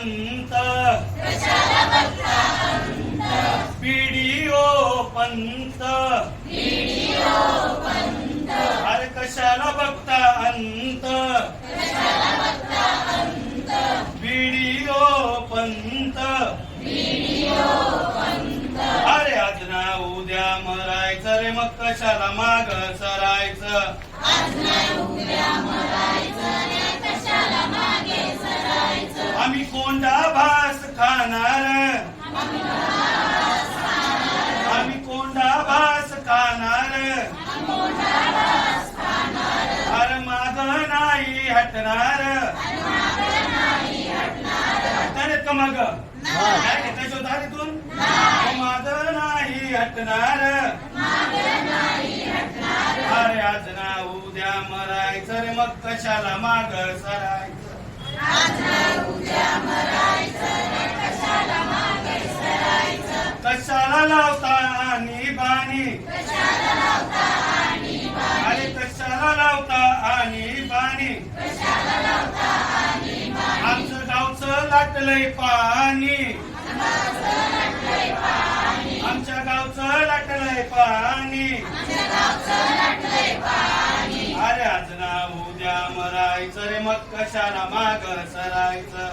अंत बीडीओ पंत। अरे कशाला बघता अंत। बीडीओ पंत। अरे आज ना उद्या मरायचं रे मग कशाला माग? खाणार आम्ही कोंडा भास खाणार अरे माग नाही हटणार। हटणार का माग। काय घेतायचं होता तिथून माग नाही हटणार। अरे आज ना उद्या मरायचं रे मग कशाला माग सरायचं? कशाला लावता आणि बाणी? अरे कशाला लावता आणि बाणी? आमचं गावचं लाटलंय पाणी. आमच्या गावचं लाटलंय पाणी. अरे आज ना उद्या मरायचं रे मग कशाला माग सरायचं?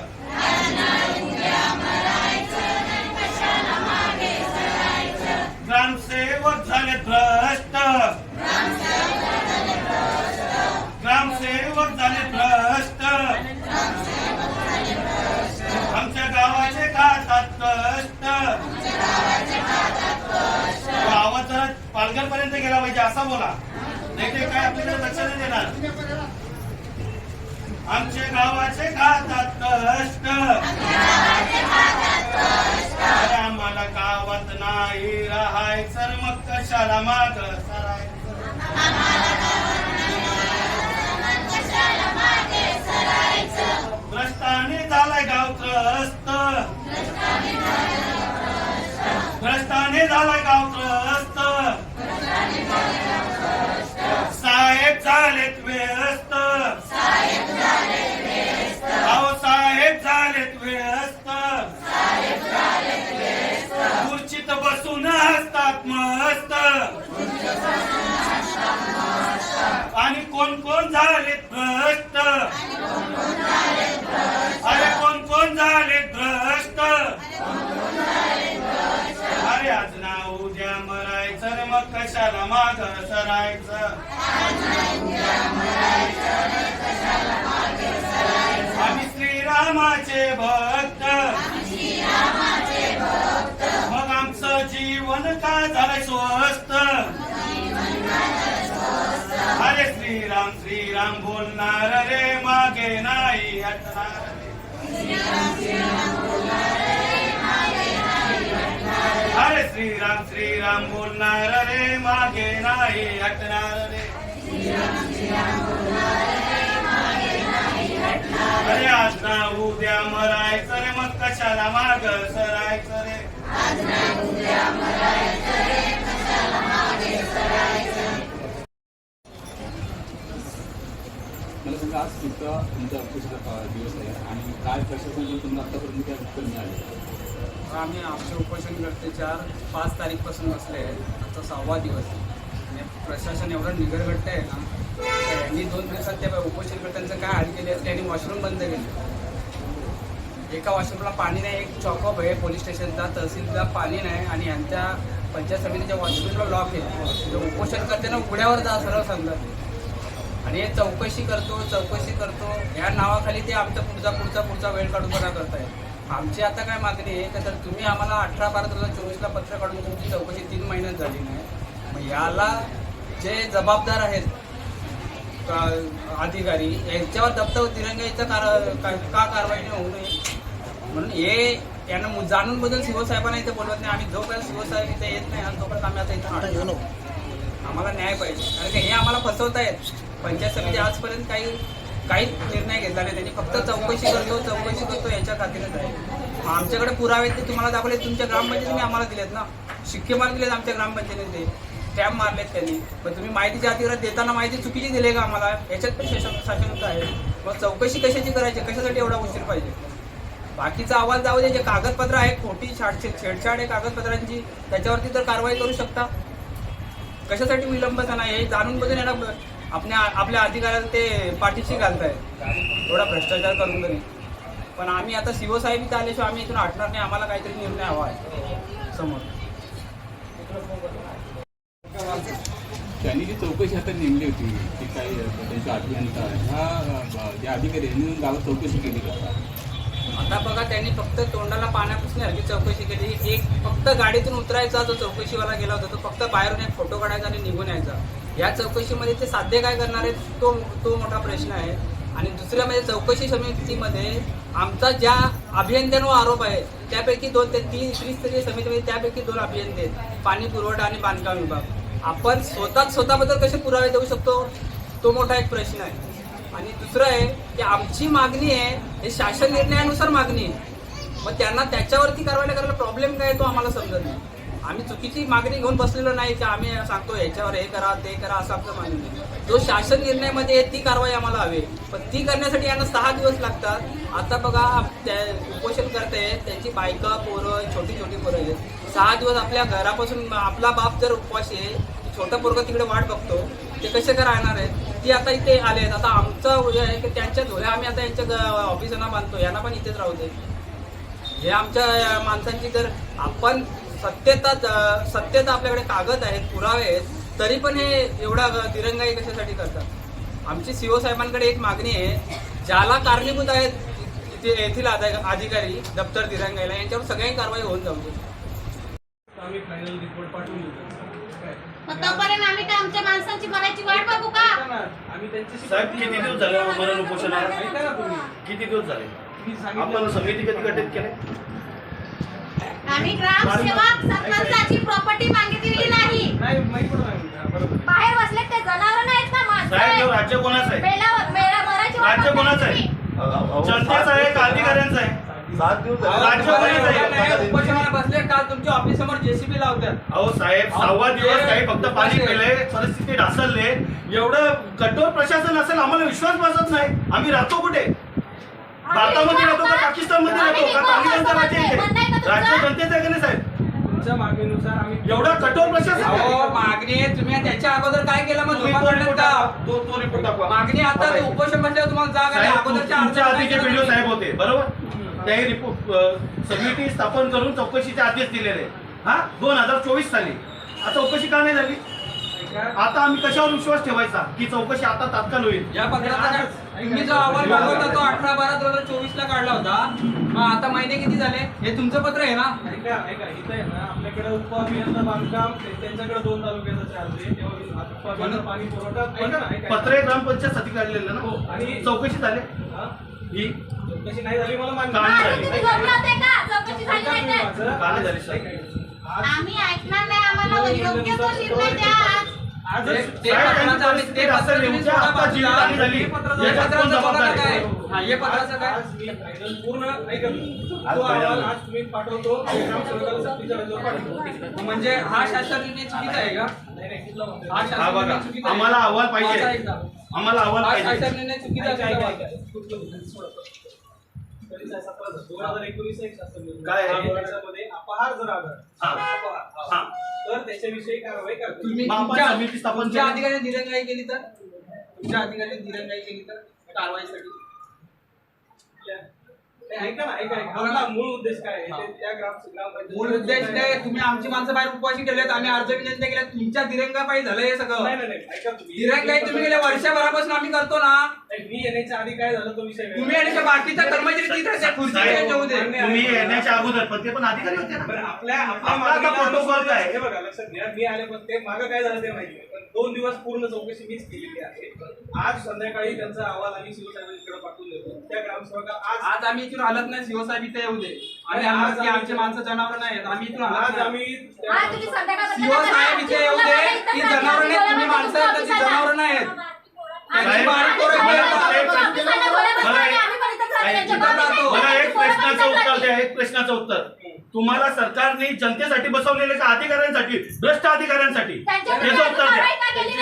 आमच्या गावाचे खातात कष्ट. आम्हाला गावात नाही राहायचं मग कशाला माग सरायचं? भ्रष्टाने झालाय गाव त्रस्त. भ्रष्टाने झालाय गाव कोण कोण झालेत? श्रीराम श्रीराम बोलणार रे मागे नाही हटणार रे. अरे श्रीराम श्रीराम बोलणार रे मागे नाही हटणार रे अरे आज ना उद्या मरायचं रे मग कशाला माग सरायचं रे काय प्रशासनाकडून आतापर्यंत काय उत्तर मिळाले? आम्ही आमचे उपोषणकर्ते चार पाच तारीखपासून बसले आहे आजचा सहावा दिवस आणि प्रशासन एवढं निगरगट्ट आहे ना त्यांनी दोन दिवसात त्या उपोषणकर्त्यांचं काय हाल केले त्यांनी वॉशरूम बंद केले एका वॉशरूमला पाणी नाही एक चॉकअप आहे पोलीस स्टेशनचा तहसीलला पाणी नाही आणि यांच्या पंचायत समितीच्या वॉशरूमला लॉक आहे. उपोषण उपोषणकर्त्यांना उघड्यावर जा सरळ सांगतात. आणि हे चौकशी करतो चौकशी करतो. या नावाखाली ते आमचा पुढचा पुढचा पुढचा वेळ काढूपणा करताय. आमची आता काय मागणी आहे का तर तुम्ही आम्हाला अठरा बारा दोन हजार चोवीसला पत्र काढून तुमची चौकशी तीन महिन्यात झाली नाही. मग याला जे जबाबदार आहेत का- अधिकारी यांच्यावर दप्तर तिरंगाईचा कार का कारवाई नाही होऊ नये. म्हणून हे यांना जाणून बदल शिवसाहेबांना इथे बोलवत नाही. आम्ही जोपर्यंत शिवसाहेब इथे येत नाही आणि तोपर्यंत आम्ही आता इथं. आम्हाला न्याय पाहिजे. कारण की हे आम्हाला फसवतायत. पंचायत समिती आजपर्यंत काही काहीच निर्णय घेतला नाही. त्यांनी फक्त चौकशी करतो चौकशी करतो याच्या खातीरच आहे. आमच्याकडे पुरावे ते तुम्हाला दाखवले. तुमच्या ग्रामपंचायतीने आम्हाला दिलेत ना. शिक्के मार दिलेत आमच्या ग्रामपंचायतीने ते. मारलेत त्यांनी. पण तुम्ही माहितीच्या अधिकारात देताना माहिती चुकीची दिली का आम्हाला? याच्यात पण शासन शासन आहे. मग चौकशी कशाची करायची? कशासाठी एवढा उशीर पाहिजे? बाकीचा आवाज जाऊ दे. जे कागदपत्र आहे खोटी छाडछेड छेडछाड आहे कागदपत्रांची. त्याच्यावरती तर कारवाई करू शकता. कशासाठी विलंब झाला हे जाणून बघून यांना आपल्या आपल्या अधिकाऱ्याला ते पाठीशी घालताय एवढा भ्रष्टाचार करून तरी. पण आम्ही आता सीओ साहेब इथं आल्याशिवाय आम्ही इथून हटणार नाही. आम्हाला काहीतरी निर्णय हवा आहे. समोर. त्यांनी जी चौकशी आता नेमली होती ती काय त्यांचा अभियंता ह्या ज्या अधिकारी यांनी गावात चौकशी केली का? आता बघा त्यांनी फक्त तोंडाला पाण्या पुसण्यासारखी चौकशी केली. एक फक्त गाडीतून उतरायचा जो चौकशीवाला गेला होता तो फक्त बाहेरून एक फोटो काढायचा आणि निघून यायचा. या चौकशीमध्ये ते साध्य काय करणार आहेत तो तो मोठा प्रश्न आहे. आणि दुसरा म्हणजे चौकशी समितीमध्ये आमचा ज्या अभियंत्यांवर आरोप आहे त्यापैकी दोन ते तीन त्रिस्तरीय समितीमध्ये त्यापैकी दोन अभियंते आहेत. पाणी पुरवठा आणि बांधकाम विभाग. आपण स्वतःच स्वतःबद्दल कसे पुरावे देऊ शकतो? तो मोठा एक प्रश्न आहे. आणि दुसरं आहे की आमची मागणी आहे हे शासन निर्णयानुसार मागणी आहे. मग त्यांना त्याच्यावरती कारवाई करायला प्रॉब्लेम काय आहे तो आम्हाला समजत नाही. आम्ही चुकीची मागणी घेऊन बसलेलो नाही की आम्ही सांगतो याच्यावर हे करा ते करा असं आमचं मान्य नाही. जो शासन निर्णयामध्ये आहे ती कारवाई आम्हाला हवी आहे. पण ती करण्यासाठी यांना सहा दिवस लागतात. आता बघा त्या उपोषण करते त्यांची बायका पोरं छोटी छोटी पोरं आहेत. सहा दिवस आपल्या घरापासून आपला बाप जर उपवास आहे छोटा पोरगा तिकडे वाट बघतो ते कसे काय राहणार आहेत? ती आता इथे आले आहेत. आता आमचं हे आहे की त्यांच्या धोऱ्या आम्ही आता यांच्या ग- ऑफिसांना बांधतो यांना पण इथेच राहू दे. हे आमच्या माणसांची जर आपण सत्यता सत्यता आपल्याकडे कागद आहेत पुरावे आहेत तरी पण हे एवढा दिरंगाई कशासाठी करतात? आमची सीओ साहेबांकडे एक मागणी आहे ज्याला कारणीभूत आहेत इथे येथील अधि- अधिकारी दप्तर दिरंगाईला यांच्यावर सगळ्यांनी कारवाई होऊन जाऊ दे. आम्ही फायनल रिपोर्ट पाठवून तोपर्यंत आम्ही काय आमच्या माणसांची मराठी वाट बघू का? ऐका ना, आम्ही त्यांच्याशी साहेब किती दिवस झाले उपोषणाला तुम्ही. किती दिवस झाले? आपण समिती कधी गठीत केले? आम्ही ग्रामसेवक सरपंचाची प्रॉपर्टी मागितलेली नाही. बाहेर बसले ते जनावर नाहीत का साहेब हे माणसं राज्य कोणाचं आहे? मेला मेला मराठी वाट राज्य कोणाचं आहे? बघण्याची. जनतेचं आहे का अधिकाऱ्यांचं आहे? सात दिवस अहो, झाले. राज्य कोणाचं आहे? नाही, उपोषणाला बसले काल तुमच्या ऑफिस समोर जेसीबी लावतात. अहो साहेब सहावा दिवस काही फक्त पाणी पिले परिस्थिती ढासळले. एवढं कठोर प्रशासन असेल आम्हाला विश्वास बसत नाही. आम्ही राहतो कुठे? भारतामध्ये राहतो का पाकिस्तानमध्ये राहतो का? तालिबानचं राज्य आहे ते? राज्य जनतेचं आहे का नाही साहेब? तुमच्या मागणीनुसार आम्ही एवढा कठोर प्रशासन अहो आहे? मागणी आहे. तुम्ही त्याच्या अगोदर काय केलं मग तुम्ही तो रिपोर्ट का दाखवा. तो तो रिपोर्ट दाखवा. मागणी आता ते उपोषण म्हटल्यावर तुम्हाला जाग आली. साहेब, अगोदरच्या तुमच्या अर्ज आधी जे करायचे व्हिडिओ. साहेब होते बरोबर? त्याही रिपोर्ट समिती स्थापन करून चौकशीचे आदेश दिलेले. हा? दोन हजार चोवीस साली. आता चौकशी का नाही झाली? आता आम्ही कशावर विश्वास ठेवायचा की चौकशी आता तात्काळ होईल? या पत्राचा काय- जो अहवाल मागवता तो अठरा बारा दोन हजार चोवीस ला काढला होता मग आता महिने किती झाले हे तुमचं पत्र आहे ना ऐका ऐका इथं आहे ना आपल्याकडे उपअभियंता बांधकाम ते- त्यांच्याकडे दोन तालुक्याचा चार्ज आहे तेव्हा उपअभियंता पाणी पुरवठा ऐका ना ऐका पत्र ग्रामपंचायत साठी काढलेलं हो, ना आणि- चौकशी झाली हा? ही चौकशी नाही झाली मला मान्य का हा, नाही तर झाली? तुम्ही झोपले होते का चौकशी झाली ऐका नाही तुम्ही तर? माझं. का नाही झाली, सर? ऐका, ऐका. आज- आम्ही ऐकणार नाही आम्हाला योग्य तो निर्णय द्या आज. म्हणजे हा शासन निर्णय चुकीचा आहे का? आम्हाला अहवाल पाहिजे. आम्हाला अहवाल हा पाहिजे. चुकीचा आहे. दोन हजार एकोणीस एक शासन. काय आहे? त्याच्यामध्ये अपहार जर आढळला हा. अपहार, हा. हा. तर त्याच्याविषयी कारवाई करतो तुम्ही आपण तुमच्या- समिती स्थापन तुमच्या केली. अधिकाऱ्यांनी दिरंगाई केली तर तुमच्या अधिकाऱ्यांनी दिरंगाई केली तर कारवाईसाठी ऐका ना ऐका ऐका. आपला मूळ उद्देश काय आहे? ते त्या ग्राम ग्रामपंचायत मूळ उद्देश काय तुम्ही आमची माणसं बाहेर उपवासी केलेत आम्ही अर्ज विनंती केल्या तुमच्या दिरंगा पाहिजे झालं हे सगळं. नाही नाही ऐका तुम्ही. दिरंगाई तुम्ही गेल्या वर्षभरापासून आम्ही करतो ना. नाही, मी येण्याच्या आधी काय झालं तो विषय वेगळा. तुम्ही आणि त्या बाकीच्या कर्मचारी तिथे त्या खुर्चीवर साहेब, येऊ दे तुम्ही येण्याच्या अगोदर पण ते पण अधिकारी होते बरं, ना आपल्या आपल्या आपला आता मागणीला protocol अनुसरून- काय? हे बघा लक्षात घ्या मी आले पण ते मागं काय झालं ते माहिती. पण दोन दिवस पूर्ण चौकशी मीच केलेली आहे. आज संध्याकाळी त्यांचा अहवाल आम्ही शिवसाहेबांकडे पाठवून देतो. त्या ग्रामसेवका आज आज आम्ही इथून हलत नाही शिव साहेब इथे येऊ दे. आणि आम्हाला की आमचे माणसं जनावर नाहीत. आम्ही इथून हलत आज नाही. आम्ही तुम्ही संध्याकाळपर्यंत साहेब. इथे येऊ दे. ती जनावर नाहीत. तुम्ही माणसं आहेत ती जनावर त्यांची बारीक पोरं खेळतात. बोलायला मला एक- आम्ही मला एक पोरं प्रश्नाचं उत्तर द्या एक प्रश्नाचं उत्तर. तुम्हाला सरकारने जनतेसाठी बसवलेले का अधिकाऱ्यांसाठी भ्रष्ट अधिकाऱ्यांसाठी याचं उत्तर द्या?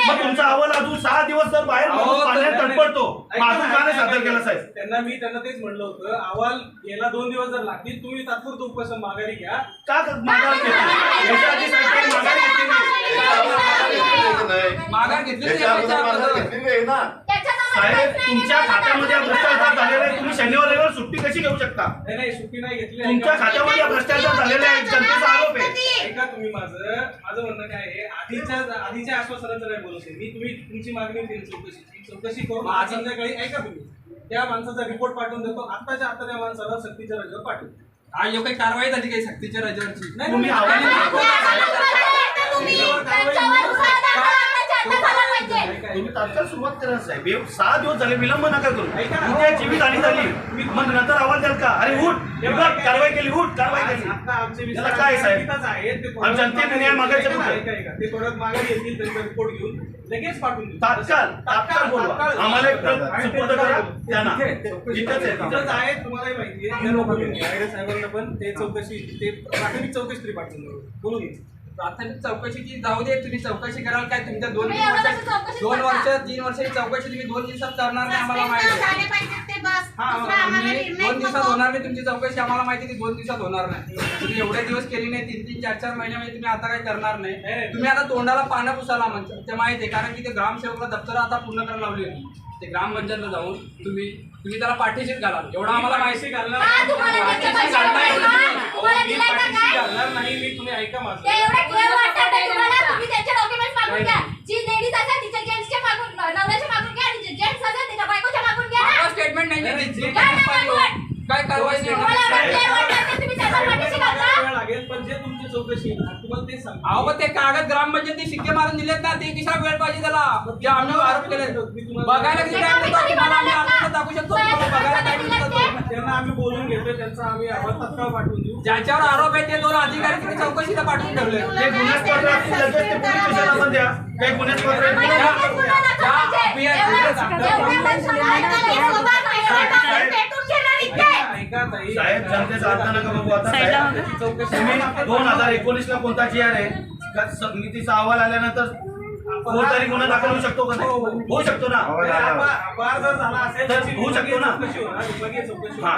मग तुमचा अहवाल अजून सहा दिवस जर बाहेर माणूस पाण्यात तडपडतो मग अजून का नाही सादर. केला साहेब? त्यांना मी त्यांना तेच म्हणलं होतं अहवाल गेला दोन दिवस जर लागतील तुम्ही तात्पुरतं उपोषण माघारी घ्या. का माघार घेतली? याच्या आधी माघार घेतली नाही. माघार घेतली याच्या अगोदर माघार घेतली नाही ना. साहेब तुमच्या खात्यामध्ये हा भ्रष्टाचार झालेला आहे तुम्ही शनिवार रविवार सुट्टी कशी घेऊ शकता नाही नाही सुट्टी नाही घेतली तुमच्या ऐका. खात्यामध्ये हा भ्रष्टाचार झालेला आहे जनतेचा आरोप आहे ऐका तुम्ही माझं माझं म्हणणं काय आहे आधीच्या आधीच्या आश्वासनाचं नाही बोलत आहे. मी तुम्ही तुमची मागणी ना चौकशीची चौकशी करून आज संध्याकाळी ऐका तुम्ही त्या माणसाचा रिपोर्ट पाठवून देतो आत्ताच्या आत्ता त्या माणसाला सक्तीच्या रजेवर पाठवतो आज काही कारवाई झाली काही सक्तीच्या रजेवरची नाही, तुम्ही तुम्ही तुम्ही तात्काळ सुरुवात करा साहेब. हे सहा दिवस झाले विलंब नका करू. उद्या जीवित हानी झाली मग नंतर आवाज द्याल का? अरे उठ. विभाग कारवाई केली उठ. कारवाई केली. त्याला काय साहेब? ते आणि जनतेने न्याय मागायचं परत माघारी येतील त्यांचा रिपोर्ट घेऊन लगेच पाठवून. तात्काळ तात्काळ बोलवा. आम्हाला एक आणि सुपूर्द करा त्यांना. इथंच आहे तुम्हालाही माहिती आहे. साहेबांना पण ते चौकशी ते प्राथमिक चौकशी तरी पाठवून. बोलून. प्राथमिक चौकशी की जाऊ दे तुम्ही चौकशी कराल काय तुमच्या दोन तुम्ही तीन एवढं वर्ष चौकशी दोन करता? वर्ष तीन वर्षाची चौकशी तुम्ही दोन दिवसात करणार नाही आम्हाला माहिती आहे. झाले पाहिजे ते बस हा, हा, दुसरं आम्हाला तुम्ही निर्णय दोन दिवसात. होणार नाही तुमची चौकशी आम्हाला माहिती ती दोन दिवसात होणार नाही तुम्ही एवढे दिवस केली नाही तीन तीन चार चार महिन्यामध्ये तुम्ही आता काही करणार नाही. तुम्ही आता तोंडाला पानं पुसाला म्हणजे ते माहिती आहे कारण की ते ग्रामसेवकला दप्तर आता पूर्ण करायला लावली होती ते ग्रामपंचायतला जाऊन तुम्ही तुम्ही त्याला पाठीशीच घाला एवढं आम्हाला माहिती घालणार का तुम्हाला घालणार? नाही. तुम्हाला मी दिलाय का पाठीशी काय? घालणार नाही मी तुम्ही ऐका ते माझं एवढे क्लिअर वाटतात ते तुम्हाला तुम्ही त्यांचे डॉक्युमेंट्स मागून घ्या जी लेडीज असेल तिच्या जेंट्सचे मागून नवऱ्याचे मागून घ्या आणि जेंट्स असेल तिच्या बायकोच्या मागून घ्या ना. स्टेटमेंट नाही नाही, दिली. जे काय नाही मागून? काय कारवाई नाही तुम्हाला ते अहो पण ते कागद ग्रामपंचायती शिक्के मारून दिलेत ना ते कशा वेळ पाहिजे त्याला जे आम्ही आरोप केले. बघायला किती टाइम देतो तुम्हाला आम्ही आरोप दाखवू शकतो तुम्हाला बघायला टाइम देतो त्यांना आम्ही बोलून घेतोय त्यांचा आम्ही अहवाल तात्काळ पाठवून देऊ. ज्याच्यावर आरोप आहे ते दोन अधिकारी तिथे चौकशीला पाठवून ठेवले. ते गुन्ह्यात पात्र असतील लगेच ते पोलीस स्टेशनला पण द्या. काही. अभियान- हे साहेब जनतेचा नका बघू आता साहेब तुम्ही दोन हजार एकोणीस ला कोणता जी आर आहे? का समितीचा अहवाल आल्यानंतर फौजदारी गुन्हा दाखल होऊ शकतो का? नाही होऊ शकतो ना. जर झाला असेल तर होऊ शकतो ना. हा.